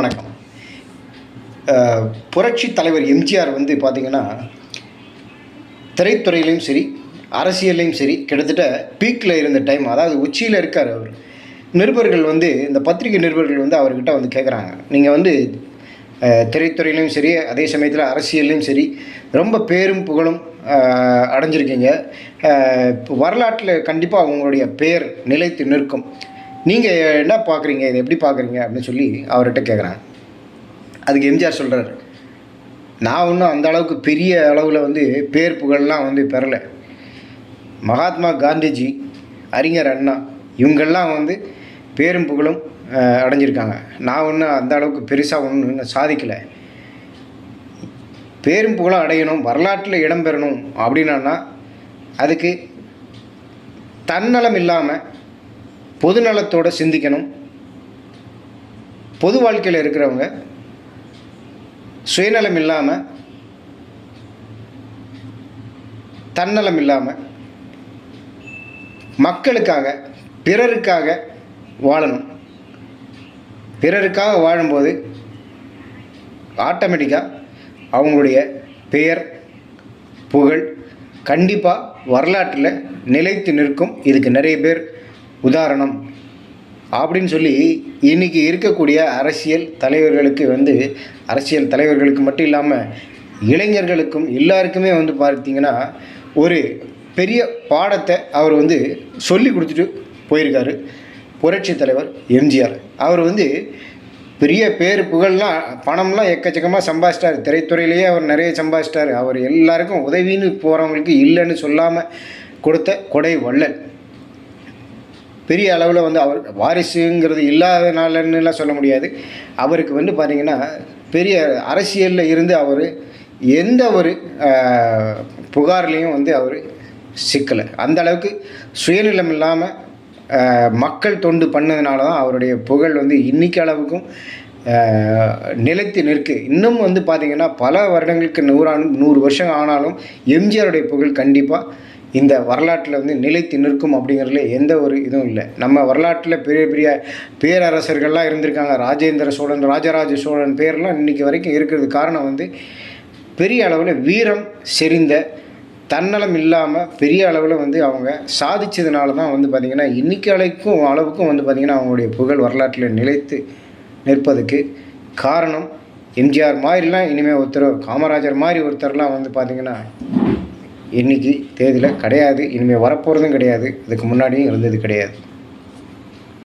வணக்கம். புரட்சி தலைவர் எம்ஜிஆர் வந்து பார்த்தீங்கன்னா திரைத்துறையிலையும் சரி அரசியல்லையும் சரி கிட்டத்தட்ட பீக்கில் இருந்த டைம் அதாவது உச்சியில் இருக்கார் அவர். நிருபர்கள் வந்து இந்த பத்திரிகை நிருபர்கள் வந்து அவர்கிட்ட வந்து கேட்குறாங்க நீங்கள் வந்து திரைத்துறையிலையும் சரி அதே சமயத்தில் அரசியல்லையும் சரி ரொம்ப பேரும் புகழும் அடைஞ்சிருக்கீங்க. வரலாற்றில் கண்டிப்பாக உங்களுடைய பெயர் நிலைத்து நிற்கும். நீங்கள் என்ன பார்க்குறீங்க இதை எப்படி பார்க்குறீங்க அப்படின்னு சொல்லி அவர்கிட்ட கேட்குறாங்க அதுக்கு எம்ஜிஆர் சொல்கிறார் நான் ஒன்றும் அந்த அளவுக்கு பெரிய அளவில் வந்து பேர் புகழ்லாம் வந்து பெறலை. மகாத்மா காந்திஜி அறிஞர் அண்ணா இவங்கெல்லாம் வந்து பேரும் புகழும் அடைஞ்சிருக்காங்க. நான் ஒன்றும் அந்த அளவுக்கு பெருசாக ஒன்றும் இன்னும் சாதிக்கலை. பேரும் புகழும் அடையணும் வரலாற்றில் இடம் பெறணும் அப்படின்னா அதுக்கு தன்னலம் இல்லாமல் பொதுநலத்தோடு சிந்திக்கணும். பொது வாழ்க்கையில் இருக்கிறவங்க சுயநலம் இல்லாமல் தன்னலம் இல்லாமல் மக்களுக்காக பிறருக்காக வாழணும். பிறருக்காக வாழும்போது ஆட்டோமேட்டிக்காக அவங்களுடைய பெயர் புகழ் கண்டிப்பாக வரலாற்றில் நிலைத்து நிற்கும். இதுக்கு நிறைய பேர் உதாரணம். அப்படின்னு சொல்லி இன்றைக்கி இருக்கக்கூடிய அரசியல் தலைவர்களுக்கு வந்து அரசியல் தலைவர்களுக்கு மட்டும் இல்லாமல் இளைஞர்களுக்கும் எல்லாருக்குமே வந்து பார்த்தீங்கன்னா ஒரு பெரிய பாடத்தை அவர் வந்து சொல்லி கொடுத்துட்டு போயிருக்காரு. புரட்சி தலைவர் எம்ஜிஆர். அவர் வந்து பெரிய பேர் புகழ்லாம் பணம்லாம் எக்கச்சக்கமாக சம்பாதிச்சிட்டார். திரைத்துறையிலேயே அவர் நிறைய சம்பாதிச்சிட்டார். அவர் எல்லாருக்கும் உதவின்னு போகிறவங்களுக்கு இல்லைன்னு சொல்லாமல் கொடுத்த கொடை வள்ளல். பெரிய அளவில் வந்து அவர் வாரிசுங்கிறது இல்லாதனாலன்னுலாம் சொல்ல முடியாது. அவருக்கு வந்து பார்த்திங்கன்னா பெரிய அரசியலில் இருந்து அவர் எந்த ஒரு புகார்லேயும் வந்து அவர் சிக்கலை. அந்த அளவுக்கு சுயநிலம் இல்லாமல் மக்கள் தொண்டு பண்ணதுனால தான் அவருடைய புகழ் வந்து இன்னைக்கு அளவுக்கும் நிலைத்து நிற்கு. இன்னும் வந்து பார்த்திங்கன்னா பல வருடங்களுக்கு நூறாண்டு நூறு வருஷம் ஆனாலும் எம்ஜிஆருடைய புகழ் கண்டிப்பாக இந்த வரலாற்றில் வந்து நிலைத்து நிற்கும் அப்படிங்கிறதுல எந்த ஒரு இதுவும் இல்லை. நம்ம வரலாற்றில் பெரிய பெரிய பேரரசர்கள்லாம் இருந்திருக்காங்க. ராஜேந்திர சோழன் ராஜராஜ சோழன் பேர்லாம் இன்றைக்கி வரைக்கும் இருக்கிறது. காரணம் வந்து பெரிய அளவில் வீரம் செறிந்த தன்னலம் இல்லாமல் பெரிய அளவில் வந்து அவங்க சாதிச்சதுனால தான் வந்து பார்த்திங்கன்னா இன்னைக்கு அளவுக்கும் அளவுக்கும் வந்து பார்த்திங்கன்னா அவங்களுடைய புகழ் வரலாற்றில் நிலைத்து நிற்பதுக்கு காரணம் எம்ஜிஆர் மாதிரிலாம் இனிமேல் ஒருத்தர் காமராஜர் மாதிரி ஒருத்தர்லாம் வந்து பார்த்திங்கன்னா இன்னைக்கு தேதியில் கிடையாது. இனிமேல் வரப்போகிறதும் கிடையாது. இதுக்கு முன்னாடியும் இருந்தது கிடையாது.